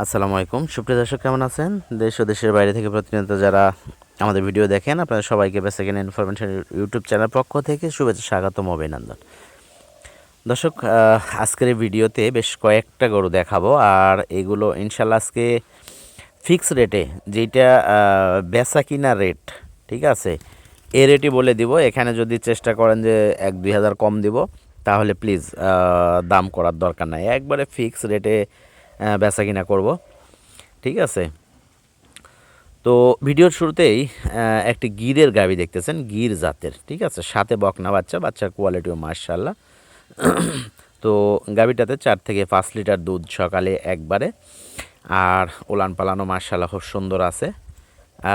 আসসালামু আলাইকুম। সুপ্রিয় দর্শক, কেমন আছেন? দেশ ও দেশের বাইরে থেকে প্রতিনিয়ত যারা আমাদের ভিডিও দেখেন আপনাদের সবাইকে বেসেকেন্ড ইনফরমেশন ইউটিউব চ্যানেল পক্ষ থেকে শুভেচ্ছা, স্বাগতম, অভিনন্দন। দর্শক আজকের এই ভিডিওতে বেশ কয়েকটা গরু দেখাবো, আর এগুলো ইনশাল্লাহ আজকে ফিক্স রেটে যেটা বেচা কিনা রেট ঠিক আছে? এ রেটই বলে দিব, এখানে যদি চেষ্টা করেন যে এক দুই হাজার কম দিব, তাহলে প্লিজ দাম করার দরকার নাই। একবারে ফিক্স রেটে বেচা কিনা করব। ঠিক আছে? তো ভিডিওর শুরুতেই একটি গিরের গাবি দেখতেছেন, গির জাতের, ঠিক আছে? সাথে বকনা বাচ্চা, বাচ্চার কোয়ালিটিও মার্শাল্লাহ তো গাবিটাতে চার থেকে পাঁচ লিটার দুধ সকালে একবারে, আর ওলান পালানো মার্শাল্লাহ খুব সুন্দর আছে।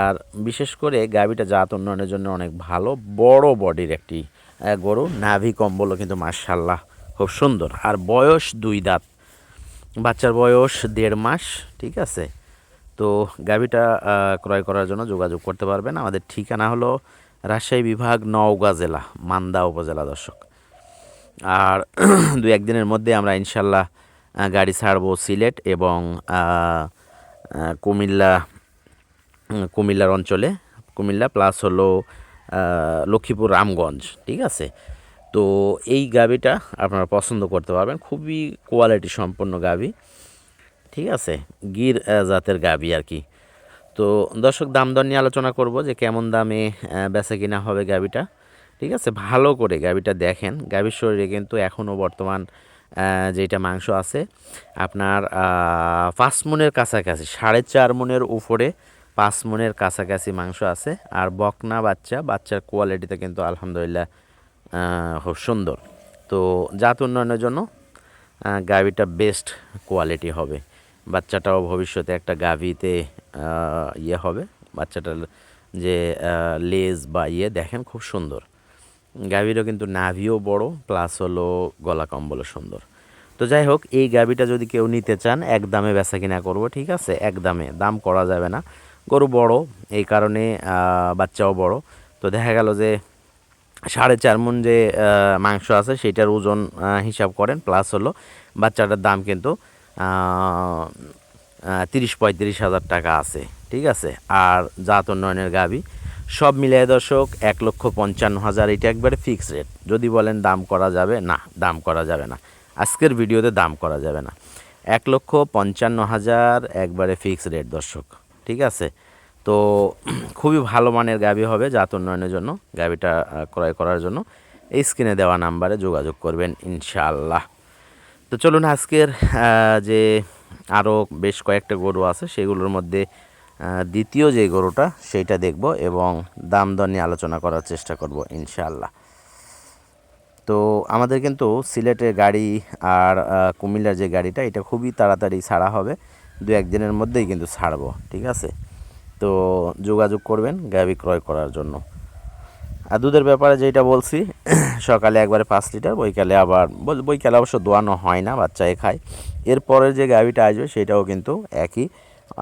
আর বিশেষ করে গাবিটা জাত উন্নয়নের জন্য অনেক ভালো, বড় বডির একটি গরু, নাভি কম্বলও কিন্তু মার্শাল্লাহ খুব সুন্দর। আর বয়স দুই দাঁত বাচ্চার বয়স দেড় মাস, ঠিক আছে? তো গাভিটা ক্রয় করার জন্য যোগাযোগ করতে পারবেন। আমাদের ঠিকানা হলো রাজশাহী বিভাগ, নওগাঁ জেলা, মান্দা উপজেলা দর্শক। আর দু একদিনের মধ্যে আমরা ইনশাল্লাহ গাড়ি ছাড়বো সিলেট এবং কুমিল্লা কুমিল্লার অঞ্চলে। কুমিল্লা প্লাস হলো লক্ষ্মীপুর, রামগঞ্জ, ঠিক আছে? তো এই গাবিটা আপনারা পছন্দ করতে পারবেন। খুবই কোয়ালিটি সম্পন্ন গাবি। ঠিক আছে? গির জাতের গাবি আর কি তো দর্শক দাম দর নিয়ে আলোচনা করব যে কেমন দামে বেচা কিনা হবে গাবিটা। ঠিক আছে? ভালো করে গাবিটা দেখেন। গাবির শরীরে কিন্তু এখনও বর্তমান যেটা মাংস আছে, আপনার পাঁচ মনের কাছাকাছি, সাড়ে চার মনের উপরে পাঁচ মনের কাছাকাছি মাংস আছে। আর বকনা বাচ্চা, বাচ্চার কোয়ালিটিতে কিন্তু আলহামদুলিল্লাহ খুব সুন্দর। তো জাত উন্নয়নের জন্য গাভীটা বেস্ট কোয়ালিটি হবে। বাচ্চাটাও ভবিষ্যতে একটা গাভীতে ইয়ে হবে। বাচ্চাটার যে লেজ বা ইয়ে দেখেন খুব সুন্দর। গাভীরও কিন্তু নাভিও বড় প্লাস হলো গলা কম্বলও সুন্দর। তো যাই হোক, এই গাভীটা যদি কেউ নিতে চান, এক দামে বেচা কিনা করব, ঠিক আছে? এক দামে, দাম করা যাবে না। গরু বড়, এই কারণে বাচ্চাও বড়। তো দেখা গেল যে সাড়ে চার মন যে মাংস আছে সেটার ওজন হিসাব করেন প্লাস হলো বাচ্চাটার দাম কিন্তু তিরিশ পঁয়ত্রিশ হাজার টাকা আছে, ঠিক আছে? আর জাত উন্নয়নের গাবি, সব মিলিয়ে দর্শক, এক লক্ষ পঞ্চান্ন হাজার এটা একবারে ফিক্স রেট যদি বলেন দাম করা যাবে, না, দাম করা যাবে না। আজকের ভিডিওতে দাম করা যাবে না। এক লক্ষ পঞ্চান্ন হাজার একবারে ফিক্স রেট দর্শক, ঠিক আছে? তো খুবই ভালো মানের গাবি হবে জাত উন্নয়নের জন্য গাবিটা ক্রয় করার জন্য। এই স্ক্রিনে দেওয়া নাম্বারে যোগাযোগ করবেন ইনশাআল্লাহ। তো চলুন আজকের যে আরও বেশ কয়েকটা গরু আছে, সেগুলোর মধ্যে দ্বিতীয় যে গরুটা, সেইটা দেখব এবং দাম দর নিয়ে আলোচনা করার চেষ্টা করব ইনশাআল্লাহ। তো আমাদের কিন্তু সিলেটের গাড়ি আর কুমিল্লার যে গাড়িটা, এটা খুবই তাড়াতাড়ি ছাড়া হবে। দু একদিনের মধ্যেই কিন্তু ছাড়বো, ঠিক আছে? তো যোগাযোগ করবেন গাভি ক্রয় করার জন্য। আর দুধের ব্যাপারে যেটা বলছি, সকালে একবারে পাঁচ লিটার, বৈকালে আবার বৈকালে অবশ্য দোয়ানো হয় না বাচ্চায় খায়। এরপরের যে গাভিটা আসবে সেটাও কিন্তু একই।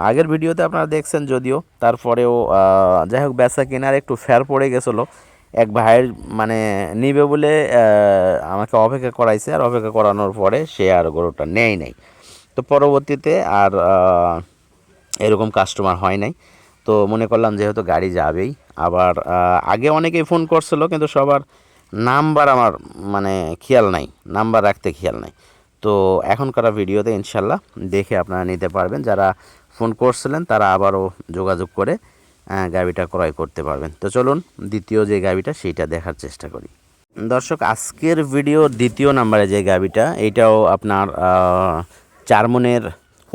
আগের ভিডিওতে আপনারা দেখছেন যদিও, তারপরেও যাই হোক, বেচা কেনার একটু ফের পড়ে গেছিল। এক ভাইয়ের মানে নিবে বলে আমাকে অপেক্ষা করাইছে, আর অপেক্ষা করানোর পরে সে আর গরুটা নেয় নাই। তো পরবর্তীতে আর এরকম কাস্টমার হয় নাই। তো মনে করলাম যেহেতু গাড়ি যাবেই। আবার আগে অনেকেই ফোন করছিল কিন্তু সবার নাম্বার আমার মানে খেয়াল নাই। নাম্বার রাখতে খেয়াল নাই। তো এখনকার ভিডিওতে ইনশাল্লাহ দেখে আপনারা নিতে পারবেন। যারা ফোন করছিলেন তারা আবারও যোগাযোগ করে গাড়িটা ক্রয় করতে পারবেন। তো চলুন দ্বিতীয় যে গাড়িটা সেইটা দেখার চেষ্টা করি। দর্শক আজকের ভিডিও দ্বিতীয় নাম্বারে যে গাবিটা এইটাও আপনার আহ, চার মনের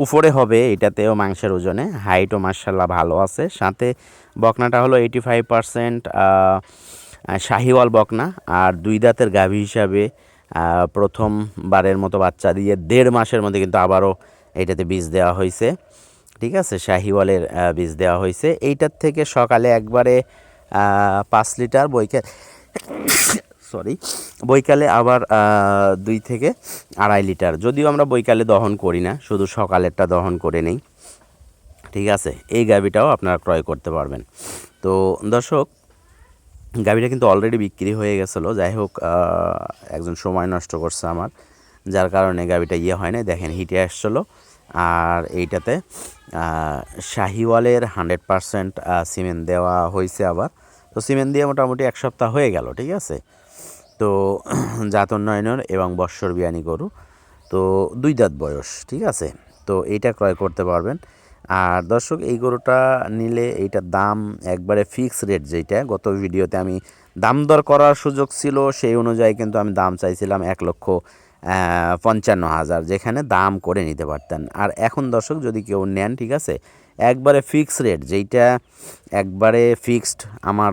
উপরে হবে এটাতেও মাংসের ওজনে। হাইটও মার্শাল্লাহ ভালো আছে। সাথে বকনাটা হলো এইটি ফাইভ পারসেন্ট শাহিওয়াল বকনা। আর দুই দাঁতের গাভী হিসাবে প্রথমবারের মতো বাচ্চা দিয়ে দেড় মাসের মধ্যে কিন্তু আবারও এইটাতে বীজ দেওয়া হয়েছে ঠিক আছে? শাহিওয়ালের বীজ দেওয়া হয়েছে এইটার থেকে সকালে একবারে পাঁচ লিটার বইকে সরি, বৈকালে আবার দুই থেকে আড়াই লিটার। যদিও আমরা বৈকালে দহন করি না, শুধু সকালেরটা দহন করে নেই। ঠিক আছে, এই গাভিটাও আপনারা ক্রয় করতে পারবেন। তো দর্শক, গাভিটা কিন্তু অলরেডি বিক্রি হয়ে গেছিল। যাই হোক একজন সময় নষ্ট করছে আমার, যার কারণে গাভিটা ইয়ে হয় না দেখেন, হিটে আসছিল। আর এইটাতে শাহিওয়ালের হান্ড্রেড পারসেন্ট সিমেন্ট দেওয়া হয়েছে আবার। তো সিমেন্ট দিয়ে মোটামুটি এক সপ্তাহ হয়ে গেল, ঠিক আছে? তো জাত উন্নয়নের এবং বৎসর বিয়ানি গরু। তো দুই দাঁত বয়স, ঠিক আছে? তো এইটা ক্রয় করতে পারবেন। আর দর্শক, এই গরুটা নিলে এইটার দাম একবারে ফিক্স রেট যেটা গত ভিডিওতে আমি দাম দর করার সুযোগ ছিল, সেই অনুযায়ী কিন্তু আমি দাম চাইছিলাম এক লক্ষ পঞ্চান্ন হাজার, যেখানে দাম করে নিতে পারতেন। আর এখন দর্শক, যদি কেউ নেন, ঠিক আছে, একবারে ফিক্স রেট যেইটা একবারে ফিক্সড আমার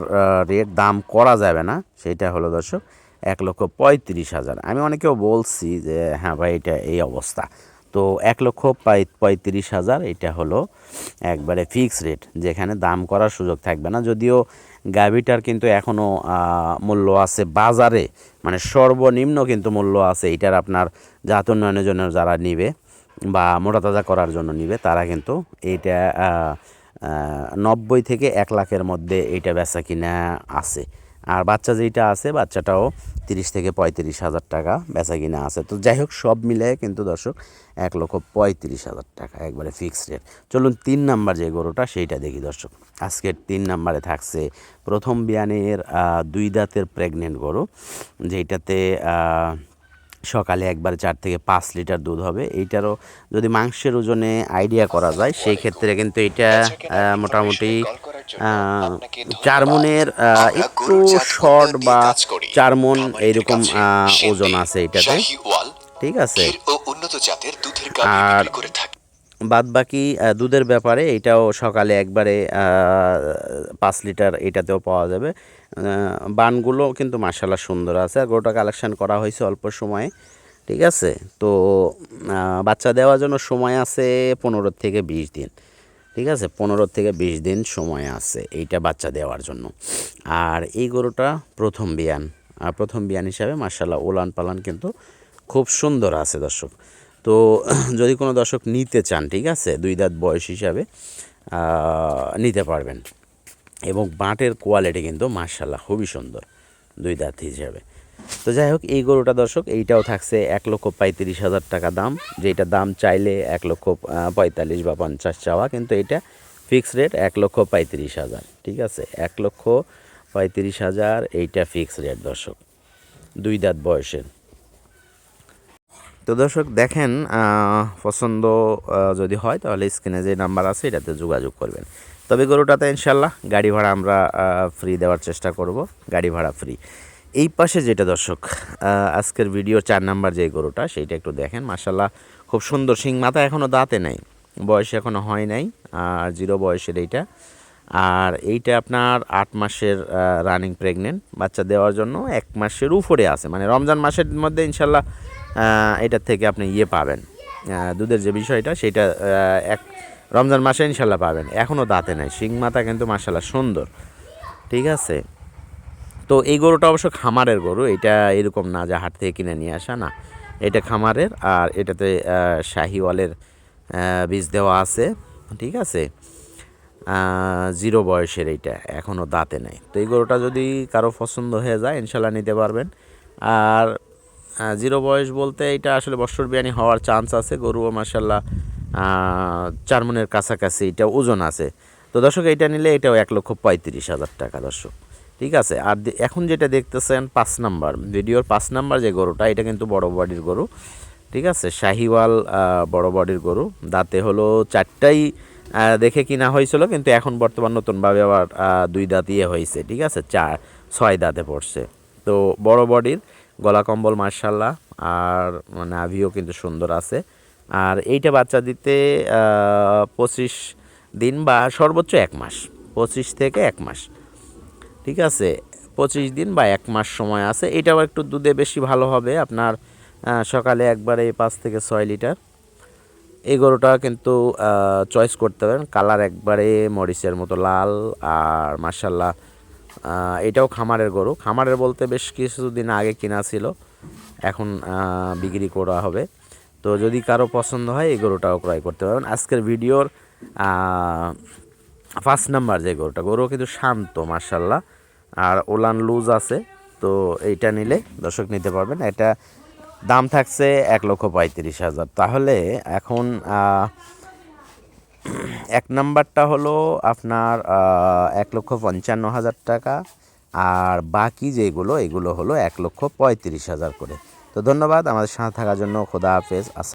রেট দাম করা যাবে না, সেটা হলো দর্শক এক লক্ষ পঁয়ত্রিশ হাজার। আমি অনেকেও বলছি যে হ্যাঁ ভাই, এটা এই অবস্থা। তো এক লক্ষ পঁয়- পঁয়ত্রিশ হাজার, এটা হলো একবারে ফিক্স রেট যেখানে দাম করার সুযোগ থাকবে না। যদিও গাভিটার কিন্তু এখনও মূল্য আছে বাজারে মানে সর্বনিম্ন কিন্তু মূল্য আছে, এটার আপনার জাত উন্নয়নের জন্য যারা নিবে বা মোটা তাজা করার জন্য নিবে, তারা কিন্তু এইটা নব্বই থেকে এক লাখের মধ্যে এইটা বেচা কিনা আছে। আর বাচ্চা যেইটা আছে, বাচ্চাটাও তিরিশ থেকে পঁয়ত্রিশ হাজার টাকা বেচা কিনা আছে। তো যাই হোক, সব মিলে কিন্তু দর্শক এক লক্ষ পঁয়ত্রিশ হাজার টাকা, একবারে ফিক্সড রেট চলুন তিন নাম্বার যে গরুটা, সেইটা দেখি দর্শক। আজকের তিন নাম্বারে থাকছে প্রথম বিয়ানের দুই দাঁতের প্রেগনেন্ট গরু, যেইটাতে সকালে একবার চার থেকে পাঁচ লিটার দুধ হবে। এইটারও যদি মাংসের ওজনে আইডিয়া করা যায়, সেই ক্ষেত্রে কিন্তু এটা মোটামুটি আহ, চার মনের আহ, একটু শর্ট বা চার মন এইরকম ওজন আছে এটাতে। ঠিক আছে। উন্নত জাতের দুধের আর বাদ বাকি দুধের ব্যাপারে এটাও সকালে একবারে পাঁচ লিটার এটাতেও পাওয়া যাবে। বানগুলো কিন্তু মাসাল্লাহ সুন্দর আছে। আর গরুটা কালেকশন করা হয়েছে অল্প সময়ে। ঠিক আছে? তো বাচ্চা দেওয়ার জন্য সময় আছে পনেরো থেকে বিশ দিন। ঠিক আছে? পনেরো থেকে বিশ দিন সময় আছে এইটা বাচ্চা দেওয়ার জন্য। আর এই গরুটা প্রথম বিয়ান। আর প্রথম বিয়ান হিসাবে মার্শাল্লাহ ওলান পালান কিন্তু খুব সুন্দর আছে দর্শক। তো যদি কোনো দর্শক নিতে চান, ঠিক আছে? দুই দাঁত বয়স হিসাবে নিতে পারবেন। এবং বাঁটের কোয়ালিটি কিন্তু মার্শাল্লাহ খুবই সুন্দর, দুই দাঁত হিসাবে। তো যাই হোক, এই গরুটা দর্শক, এইটাও থাকছে এক লক্ষ পঁয়ত্রিশ হাজার টাকা দাম। যেটা দাম চাইলে এক লক্ষ পঁয়তাল্লিশ বা পঞ্চাশ চাওয়া, কিন্তু এটা ফিক্স রেট এক লক্ষ পঁয়ত্রিশ হাজার, ঠিক আছে? এক লক্ষ পঁয়ত্রিশ হাজার, এইটা ফিক্স রেট দর্শক, দুই দাঁত বয়সের। তো দর্শক, দেখেন পছন্দ যদি হয়, তাহলে স্ক্রিনে যে নাম্বার আছে, এটাতে যোগাযোগ করবেন। তবে গরুটাতে ইনশাল্লাহ গাড়ি ভাড়া আমরা ফ্রি দেওয়ার চেষ্টা করব, গাড়ি ভাড়া ফ্রি এই পাশে যেটা দর্শক আজকের ভিডিও চার নাম্বার যে গরুটা, সেইটা একটু দেখেন। মাসাল্লাহ খুব সুন্দর শিং, মাথা এখনও দাঁতে নেই, বয়স এখনও হয় নাই, আর জিরো বয়সের এইটা। আর এইটা আপনার আট মাসের রানিং প্রেগনেন্ট বাচ্চা দেওয়ার জন্য এক মাসের উপরে আছে। মানে রমজান মাসের মধ্যে ইনশাল্লাহ এটার থেকে আপনি ইয়ে পাবেন। দুধের যে বিষয়টা, সেটা এক রমজান মাসে ইনশাল্লাহ পাবেন। এখনও দাঁতে নাই, শিং মাথা কিন্তু মাসাল্লাহ সুন্দর। ঠিক আছে? তো এই গরুটা অবশ্য খামারের গরু, এটা এরকম না যে হাট থেকে কিনে নিয়ে আসা, না। এটা খামারের আর এটাতে শাহিওয়ালের বীজ দেওয়া আছে, ঠিক আছে? জিরো বয়সের এইটা এখনও দাঁতে নেই। তো এই গরুটা যদি কারও পছন্দ হয়ে যায়, ইনশাল্লাহ নিতে পারবেন। আর জিরো বয়স বলতে এটা আসলে বৎসর বিয়ানি হওয়ার চান্স আছে, গরুও মাসাল্লাহ চার মনের কাছাকাছি, এটা ওজন আছে। তো দর্শক, এইটা নিলে এটাও এক লক্ষ পঁয়ত্রিশ হাজার টাকা, দর্শক। ঠিক আছে? আর এখন যেটা দেখতেছেন, পাঁচ নাম্বার। ভিডিওর পাঁচ নাম্বার যে গরুটা, এটা কিন্তু বড় বডির গরু। ঠিক আছে? শাহিওয়াল বড় বডির গরু। দাঁতে হলো চারটাই দেখে কিনা হয়েছিল, কিন্তু এখন বর্তমান নতুনভাবে আবার দুই দাঁত ইয়ে হয়েছে, ঠিক আছে? চার, ছয় দাঁতে পড়ছে। তো বড় বডির, গলা কম্বল মার্শাল্লাহ আর মানে আভিও কিন্তু সুন্দর আছে। আর এইটা বাচ্চা দিতে পঁচিশ দিন বা সর্বোচ্চ এক মাস, পঁচিশ থেকে এক মাস। ঠিক আছে? পঁচিশ দিন বা এক মাস সময় আছে। এটাও একটু দুধে বেশি ভালো হবে। আপনার সকালে একবারে পাঁচ থেকে ছয় লিটার। এই গরুটা কিন্তু চয়েস করতে পারেন। কালার একবারে মরিচের মতো লাল আর মার্শাল্লাহ এটাও খামারের গরু। খামারের বলতে বেশ কিছুদিন আগে কিনা ছিল। এখন বিক্রি করা হবে। তো যদি কারও পছন্দ হয়, এই গরুটাও ক্রয় করতে পারবেন। আজকের ভিডিওর ফার্স্ট নাম্বার যে গরুটা গরু কিন্তু শান্ত মার্শাল্লাহ আর ওলান লুজ আছে, তো এইটা নিলে দর্শক নিতে পারবেন। এটা দাম থাকছে এক লক্ষ পঁয়ত্রিশ হাজার। তাহলে এখন এক নাম্বারটা হলো আপনার এক লক্ষ পঞ্চান্ন হাজার টাকা, আর বাকি যেগুলো, এগুলো হলো এক লক্ষ পঁয়ত্রিশ হাজার করে। তো ধন্যবাদ, আমাদের সাথে থাকার জন্য। খোদা হাফেজ। আস